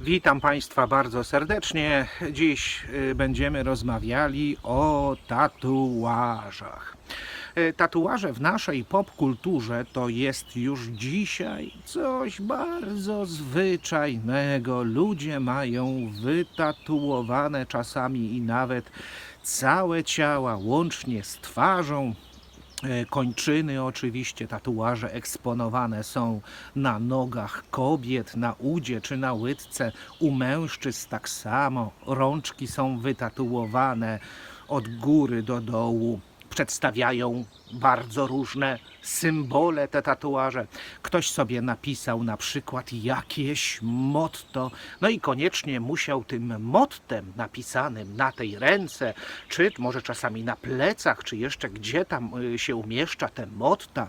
Witam Państwa bardzo serdecznie. Dziś y, będziemy rozmawiali o tatuażach. Y, Tatuaże w naszej popkulturze to jest już dzisiaj coś bardzo zwyczajnego. Ludzie mają wytatuowane czasami i nawet całe ciała, łącznie z twarzą, Kończyny oczywiście, tatuaże eksponowane są na nogach kobiet, na udzie czy na łydce. U mężczyzn tak samo. Rączki są wytatuowane od góry do dołu. Przedstawiają bardzo różne symbole te tatuaże. Ktoś sobie napisał na przykład jakieś motto, no i koniecznie musiał tym mottem napisanym na tej ręce, czy może czasami na plecach, czy jeszcze gdzie tam y, się umieszcza te motta,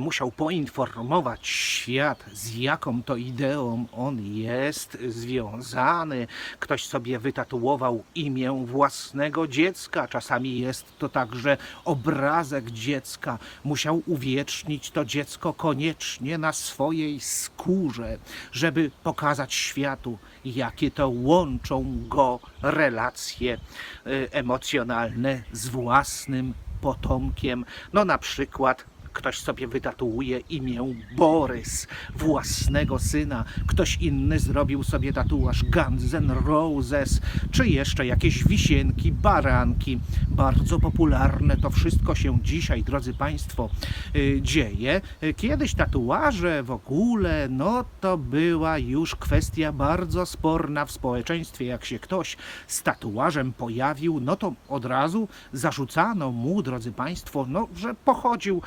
musiał poinformować świat, z jaką to ideą on jest związany. Ktoś sobie wytatuował imię własnego dziecka, czasami jest to także obrazek dziecka. Musiał uwiecznić to dziecko koniecznie na swojej skórze, żeby pokazać światu, jakie to łączą go relacje y, emocjonalne z własnym potomkiem. No na przykład ktoś sobie wytatuuje imię Borys, własnego syna, ktoś inny zrobił sobie tatuaż Guns N' Roses, czy jeszcze jakieś wisienki, baranki. Bardzo popularne to wszystko się dzisiaj, drodzy Państwo, y, dzieje. Y, Kiedyś tatuaże w ogóle, no to była już kwestia bardzo sporna w społeczeństwie. Jak się ktoś z tatuażem pojawił, no to od razu zarzucano mu, drodzy Państwo, no, że pochodził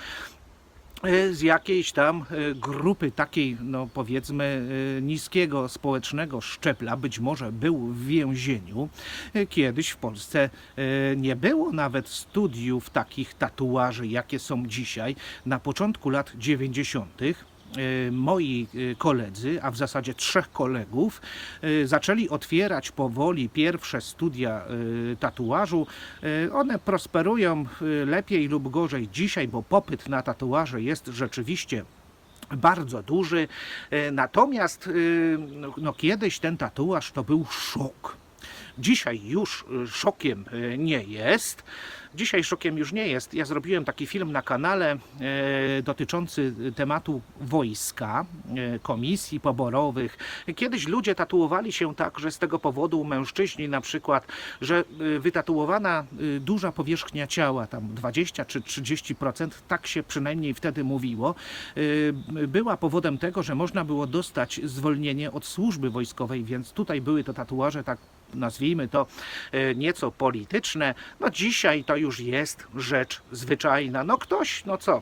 z jakiejś tam e, grupy takiej, no powiedzmy, e, niskiego społecznego szczepla, być może był w więzieniu. E, Kiedyś w Polsce e, nie było nawet studiów takich tatuaży, jakie są dzisiaj. Na początku lat 90 e, moi e, koledzy, a w zasadzie trzech kolegów, e, zaczęli otwierać powoli pierwsze studia e, tatuażu. E, One prosperują e, lepiej lub gorzej dzisiaj, bo popyt na tatuaże jest rzeczywiście bardzo duży. E, Natomiast e, no, no, kiedyś ten tatuaż to był szok. Dzisiaj już e, szokiem e, nie jest. Dzisiaj szokiem już nie jest. Ja zrobiłem taki film na kanale e, dotyczący tematu wojska, komisji poborowych. Kiedyś ludzie tatuowali się tak, że z tego powodu mężczyźni na przykład, że wytatuowana duża powierzchnia ciała, tam 20 czy 30%, tak się przynajmniej wtedy mówiło, była powodem tego, że można było dostać zwolnienie od służby wojskowej, więc tutaj były to tatuaże tak nazwijmy to e, nieco polityczne. No dzisiaj to już jest rzecz zwyczajna. No ktoś, no co,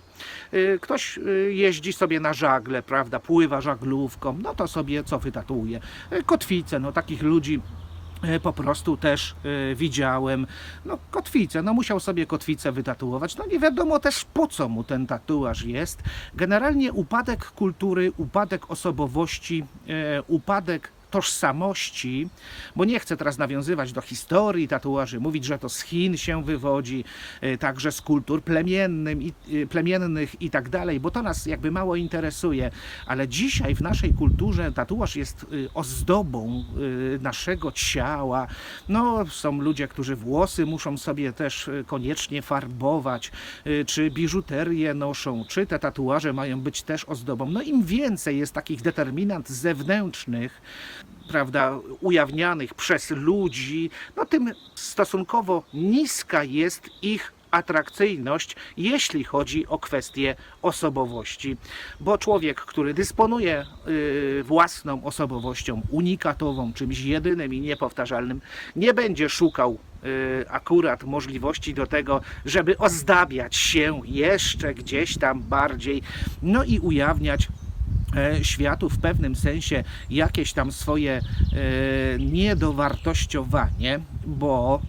e, ktoś e, jeździ sobie na żagle, prawda, pływa żaglówką, no to sobie co wytatuuje? E, Kotwice, no takich ludzi po prostu też widziałem. No kotwicę, no musiał sobie kotwicę wytatuować. No nie wiadomo też po co mu ten tatuaż jest. Generalnie upadek kultury, upadek osobowości, upadek tożsamości, bo nie chcę teraz nawiązywać do historii tatuaży, mówić, że to z Chin się wywodzi, e, także z kultur plemiennym e, plemiennych i tak dalej, bo to nas jakby mało interesuje, ale dzisiaj w naszej kulturze tatuaż jest e, ozdobą naszego ciała. No, są ludzie, którzy włosy muszą sobie też koniecznie farbować, czy biżuterię noszą, czy te tatuaże mają być też ozdobą. No im więcej jest takich determinant zewnętrznych, prawda, ujawnianych przez ludzi, no tym stosunkowo niska jest ich atrakcyjność, jeśli chodzi o kwestie osobowości. Bo człowiek, który dysponuje y, własną osobowością unikatową, czymś jedynym i niepowtarzalnym, nie będzie szukał y, akurat możliwości do tego, żeby ozdabiać się jeszcze gdzieś tam bardziej, no i ujawniać światu w pewnym sensie jakieś tam swoje e, niedowartościowanie, bo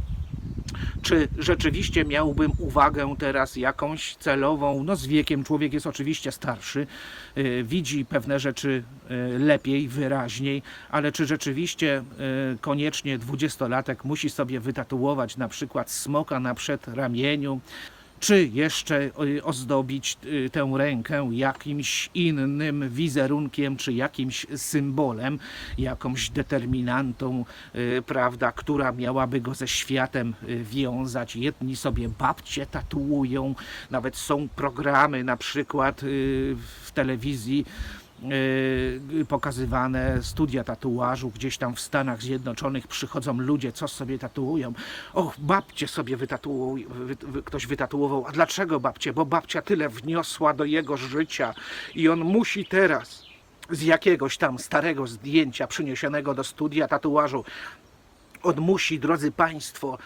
czy rzeczywiście miałbym uwagę teraz jakąś celową? No z wiekiem człowiek jest oczywiście starszy, y, widzi pewne rzeczy lepiej, wyraźniej, ale czy rzeczywiście koniecznie dwudziestolatek musi sobie wytatuować na przykład smoka na przedramieniu? Czy jeszcze y, ozdobić y, tę rękę jakimś innym wizerunkiem, czy jakimś symbolem, jakąś determinantą, y, prawda, która miałaby go ze światem wiązać. Jedni sobie babcie tatuują, nawet są programy na przykład w telewizji, pokazywane studia tatuażu gdzieś tam w Stanach Zjednoczonych przychodzą ludzie, co sobie tatuują. Och, babcie sobie wytatuuj, wy, wy, ktoś wytatuował. A dlaczego babcie? Bo babcia tyle wniosła do jego życia i on musi teraz z jakiegoś tam starego zdjęcia przyniesionego do studia tatuażu on musi, drodzy Państwo,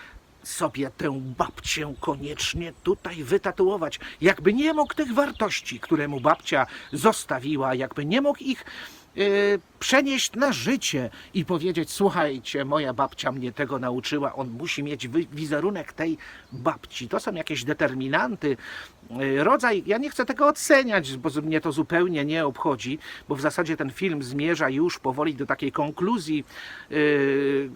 sobie tę babcię koniecznie tutaj wytatuować. Jakby nie mógł tych wartości, które mu babcia zostawiła, jakby nie mógł ich przenieść na życie i powiedzieć: Słuchajcie, moja babcia mnie tego nauczyła. On musi mieć wizerunek tej babci. To są jakieś determinanty. y, Rodzaj, ja nie chcę tego oceniać, bo mnie to zupełnie nie obchodzi, bo w zasadzie ten film zmierza już powoli do takiej konkluzji y,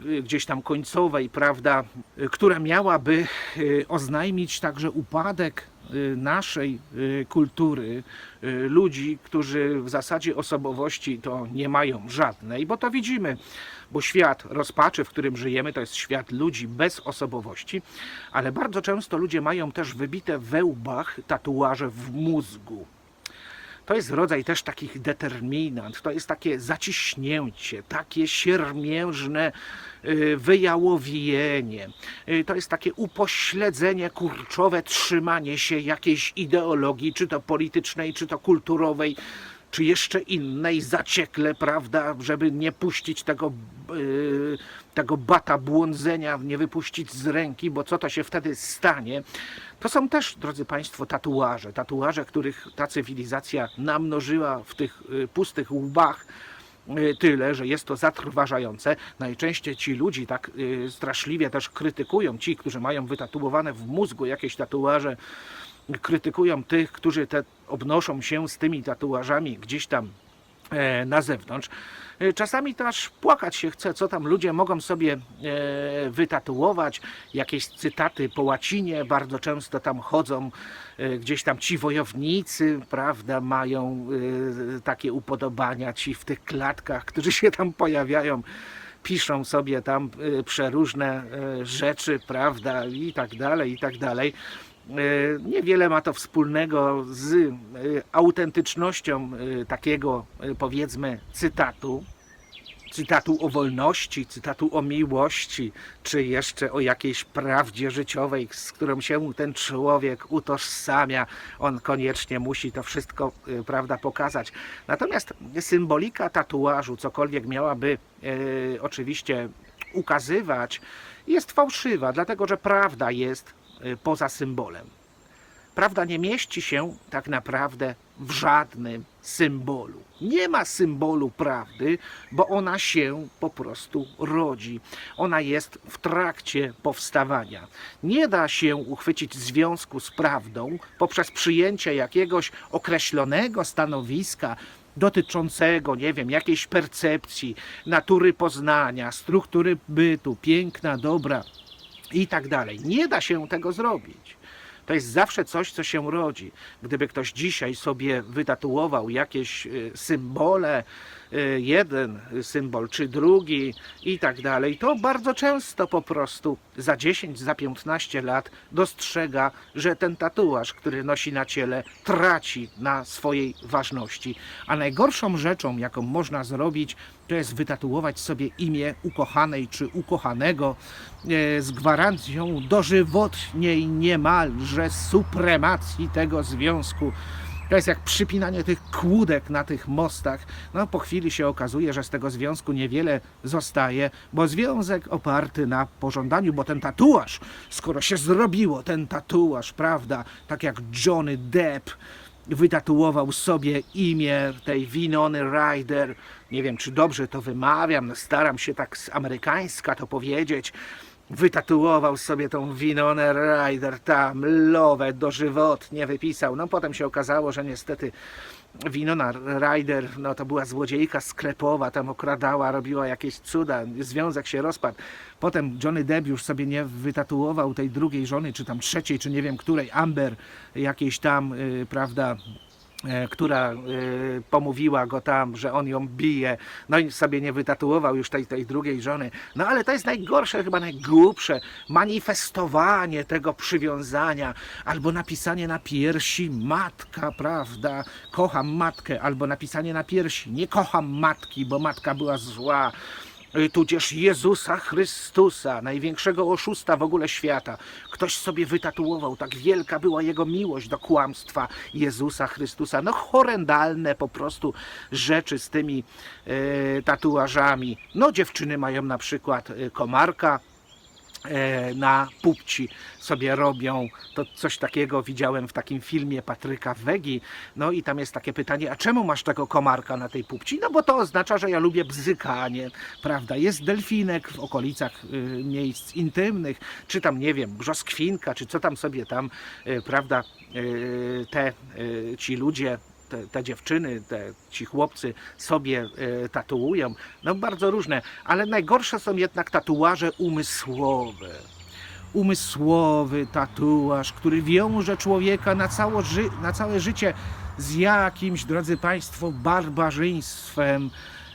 y, gdzieś tam końcowej, prawda, y, która miałaby y, oznajmić także upadek y, naszej y, kultury, y, ludzi, którzy w zasadzie osobowości to nie mają żadnej, bo to widzimy, bo świat rozpaczy, w którym żyjemy, to jest świat ludzi bez osobowości, ale bardzo często ludzie mają też wybite we łbach tatuaże w mózgu. To jest rodzaj też takich determinant, to jest takie zaciśnięcie, takie siermiężne y, wyjałowienie, y, to jest takie upośledzenie kurczowe, trzymanie się jakiejś ideologii, czy to politycznej, czy to kulturowej, czy jeszcze innej, zaciekle, prawda, żeby nie puścić tego, y, tego bata błądzenia, nie wypuścić z ręki, bo co to się wtedy stanie? To są też, drodzy Państwo, tatuaże. Tatuaże, których ta cywilizacja namnożyła w tych y, pustych łbach y, tyle, że jest to zatrważające. Najczęściej ci ludzi tak y, straszliwie też krytykują, ci, którzy mają wytatuowane w mózgu jakieś tatuaże, krytykują tych, którzy te obnoszą się z tymi tatuażami gdzieś tam na zewnątrz. E, Czasami też płakać się chce, co tam ludzie mogą sobie e, wytatuować, jakieś cytaty po łacinie, bardzo często tam chodzą, e, gdzieś tam ci wojownicy, prawda, mają e, takie upodobania, ci w tych klatkach, którzy się tam pojawiają piszą sobie tam przeróżne rzeczy, prawda, i tak dalej, i tak dalej. Y, Niewiele ma to wspólnego z y, autentycznością y, takiego, powiedzmy, cytatu. Cytatu o wolności, cytatu o miłości, czy jeszcze o jakiejś prawdzie życiowej, z którą się ten człowiek utożsamia. On koniecznie musi to wszystko, prawda, pokazać. Natomiast symbolika tatuażu, cokolwiek miałaby e, oczywiście ukazywać, jest fałszywa, dlatego że prawda jest e, poza symbolem. Prawda nie mieści się tak naprawdę w żadnym symbolu. Nie ma symbolu prawdy, bo ona się po prostu rodzi. Ona jest w trakcie powstawania. Nie da się uchwycić związku z prawdą poprzez przyjęcie jakiegoś określonego stanowiska dotyczącego, nie wiem, jakiejś percepcji, natury poznania, struktury bytu, piękna, dobra i tak dalej. Nie da się tego zrobić. To jest zawsze coś, co się rodzi. Gdyby ktoś dzisiaj sobie wytatuował jakieś y, symbole, jeden symbol czy drugi i tak dalej, to bardzo często po prostu za 10, za 15 lat dostrzega, że ten tatuaż, który nosi na ciele, traci na swojej ważności. A najgorszą rzeczą, jaką można zrobić, to jest wytatuować sobie imię ukochanej czy ukochanego e, z gwarancją dożywotniej niemalże supremacji tego związku. To jest jak przypinanie tych kłódek na tych mostach. No po chwili się okazuje, że z tego związku niewiele zostaje, bo związek oparty na pożądaniu, bo ten tatuaż, skoro się zrobiło ten tatuaż, prawda, tak jak Johnny Depp wytatuował sobie imię tej Winony Ryder. Nie wiem, czy dobrze to wymawiam, no staram się tak z amerykańska to powiedzieć. Wytatuował sobie tą Winonę Ryder tam, lowę dożywotnie wypisał. No potem się okazało, że niestety Winona Ryder, no to była złodziejka sklepowa, tam okradała, robiła jakieś cuda, związek się rozpadł. Potem Johnny Depp już sobie nie wytatuował tej drugiej żony, czy tam trzeciej, czy nie wiem której, Amber jakiejś tam, y, prawda, która y, pomówiła go tam, że on ją bije, no i sobie nie wytatuował już tej, tej drugiej żony. No ale to jest najgorsze, chyba najgłupsze, manifestowanie tego przywiązania, albo napisanie na piersi matka, prawda, kocham matkę, albo napisanie na piersi nie kocham matki, bo matka była zła. Tudzież Jezusa Chrystusa, największego oszusta w ogóle świata. Ktoś sobie wytatuował, tak wielka była jego miłość do kłamstwa Jezusa Chrystusa. No horrendalne po prostu rzeczy z tymi e, tatuażami. No dziewczyny mają na przykład e, komarka, na pupci sobie robią. To coś takiego widziałem w takim filmie Patryka Wegi. No i tam jest takie pytanie, a czemu masz tego komarka na tej pupci? No bo to oznacza, że ja lubię bzykanie, prawda? Jest delfinek w okolicach y, miejsc intymnych, czy tam, nie wiem, brzoskwinka, czy co tam sobie tam, y, prawda, y, te, y, ci ludzie te, te dziewczyny, te, ci chłopcy sobie e, tatuują. No bardzo różne, ale najgorsze są jednak tatuaże umysłowe. Umysłowy tatuaż, który wiąże człowieka na, ży- na całe życie z jakimś, drodzy Państwo, barbarzyństwem.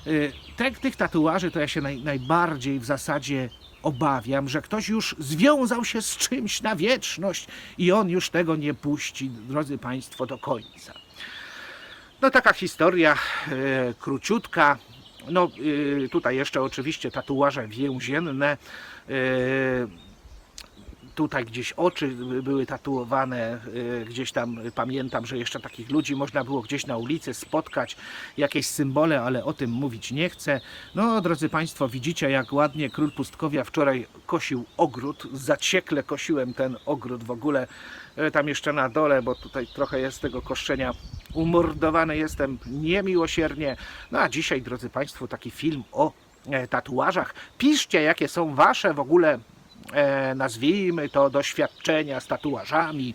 Y, Te, tych tatuaży to ja się naj, najbardziej w zasadzie obawiam, że ktoś już związał się z czymś na wieczność i on już tego nie puści, drodzy Państwo, do końca. No taka historia e, króciutka. No e, tutaj jeszcze oczywiście tatuaże więzienne. E, tutaj gdzieś oczy były tatuowane, gdzieś tam pamiętam, że jeszcze takich ludzi można było gdzieś na ulicy spotkać, jakieś symbole, ale o tym mówić nie chcę. No drodzy Państwo, widzicie jak ładnie król pustkowia wczoraj kosił ogród, zaciekle kosiłem ten ogród w ogóle, tam jeszcze na dole, bo tutaj trochę jest tego koszczenia umordowany jestem niemiłosiernie. No a dzisiaj, drodzy Państwo, taki film o e, tatuażach. Piszcie, jakie są Wasze w ogóle, e, nazwijmy to, doświadczenia z tatuażami.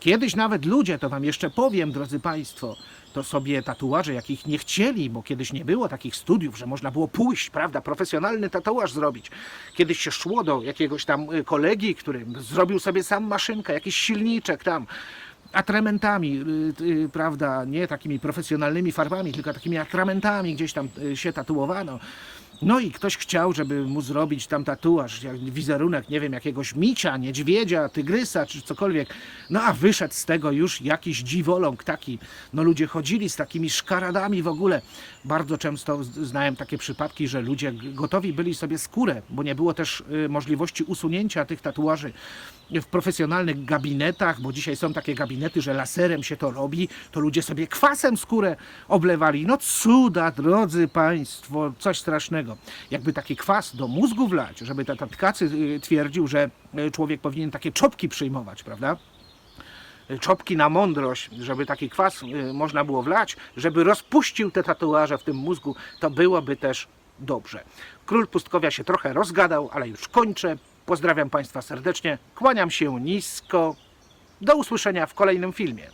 Kiedyś nawet ludzie, to Wam jeszcze powiem, drodzy Państwo, to sobie tatuaże, jakich nie chcieli, bo kiedyś nie było takich studiów, że można było pójść, prawda, profesjonalny tatuaż zrobić. Kiedyś się szło do jakiegoś tam y, kolegi, który zrobił sobie sam maszynkę, jakiś silniczek tam, atramentami, y, prawda, nie takimi profesjonalnymi farbami, tylko takimi atramentami gdzieś tam y, się tatuowano. No i ktoś chciał, żeby mu zrobić tam tatuaż, wizerunek, nie wiem, jakiegoś micia, niedźwiedzia, tygrysa czy cokolwiek. No a wyszedł z tego już jakiś dziwoląg taki. No ludzie chodzili z takimi szkaradami w ogóle. Bardzo często znałem takie przypadki, że ludzie gotowi byli sobie skórę, bo nie było też y, możliwości usunięcia tych tatuaży w profesjonalnych gabinetach, bo dzisiaj są takie gabinety, że laserem się to robi, to ludzie sobie kwasem skórę oblewali. No cuda, drodzy Państwo, coś strasznego. Jakby taki kwas do mózgu wlać, żeby ta tatkacy y, twierdził, że y, człowiek powinien takie czopki przyjmować, prawda? czopki na mądrość, żeby taki kwas y, można było wlać, żeby rozpuścił te tatuaże w tym mózgu, to byłoby też dobrze. Król Pustkowia się trochę rozgadał, ale już kończę. Pozdrawiam Państwa serdecznie, kłaniam się nisko. Do usłyszenia w kolejnym filmie.